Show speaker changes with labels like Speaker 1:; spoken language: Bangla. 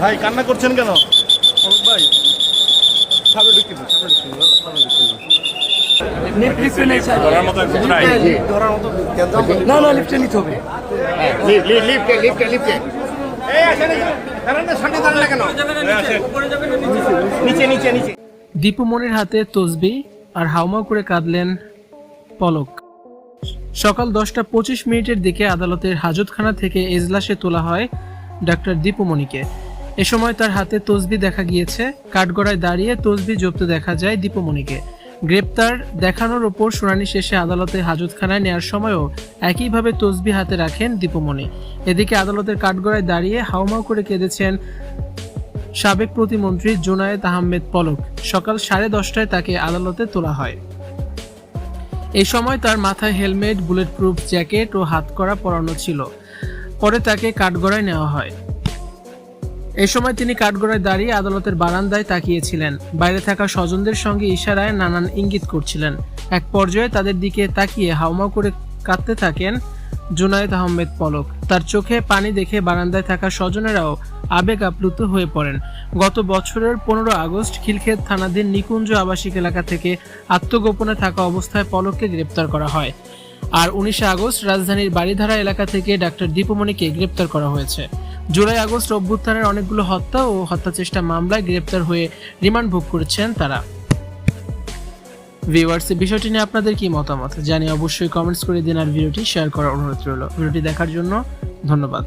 Speaker 1: ভাই কান্না করছেন কেন? অলোক ভাই সামনে না।
Speaker 2: লিফটে
Speaker 3: দীপুমণির হাতে তসবি আর হাউমাউ করে কাঁদলেন পলক। সকাল দশটা পঁচিশ মিনিটের দিকে আদালতের হাজতখানা থেকে এজলাসে তোলা হয় ডাক্তার দীপুমণিকে এ সময় তার হাতে তসবি দেখা গিয়েছে। কাঠগড়ায় দাঁড়িয়ে তসবি জপতে দেখা যায় দীপুমণিকে। গ্রেপ্তার দেখানোর ওপর শুনানি শেষে আদালতের হাজতখানায় নেয়ার সময়ও একইভাবে তসবি হাতে রাখেন দীপুমণি। এদিকে আদালতের কাঠগড়ায় দাঁড়িয়ে হাউমাউ করে কেঁদেছেন সাবেক প্রতিমন্ত্রী জোনায়েদ আহমেদ পলক। সকাল সাড়ে দশটায় তাকে আদালতে তোলা হয়। এই সময় তার মাথায় হেলমেট বুলেট প্রুফ জ্যাকেট ও হাতকড়া পরানো ছিল। পরে তাকে কাঠগড়ায় নেওয়া হয়। এ সময় তিনি কাঠগড়ায় দাঁড়িয়ে আদালতের বারান্দায় তাকিয়েছিলেন। বাইরে থাকা স্বজনদের সঙ্গে ইশারায় নানান ইঙ্গিত করছিলেন। এক পর্যায়ে তাদের দিকে তাকিয়ে হাউমাউ করে কাঁদতে থাকেন জুনায়েদ আহমেদ পলক। তার চোখে পানি দেখে বারান্দায় থাকা স্বজনেরাও আবেগ আপ্লুত হয়ে পড়েন। গত বছরের পনেরো আগস্ট খিলক্ষেত থানাধীন নিকুঞ্জ আবাসিক এলাকা থেকে আত্মগোপনে থাকা অবস্থায় পলককে গ্রেপ্তার করা হয়। আর উনিশে আগস্ট রাজধানীর বাড়িধারা এলাকা থেকে ডাক্তার দীপমণিকে গ্রেপ্তার করা হয়েছে। জুলাই আগস্ট অভ্যুত্থানের অনেকগুলো হত্যা ও হত্যা চেষ্টা মামলায় গ্রেপ্তার হয়ে রিমান্ড ভোগ করেছেন তারা। ভিউয়ার্স বিষয়টি নিয়ে আপনাদের কি মতামত? জানি অবশ্যই কমেন্টস করে দিন আর ভিডিওটি শেয়ার করার অনুরোধ রইল। ভিডিওটি দেখার জন্য ধন্যবাদ।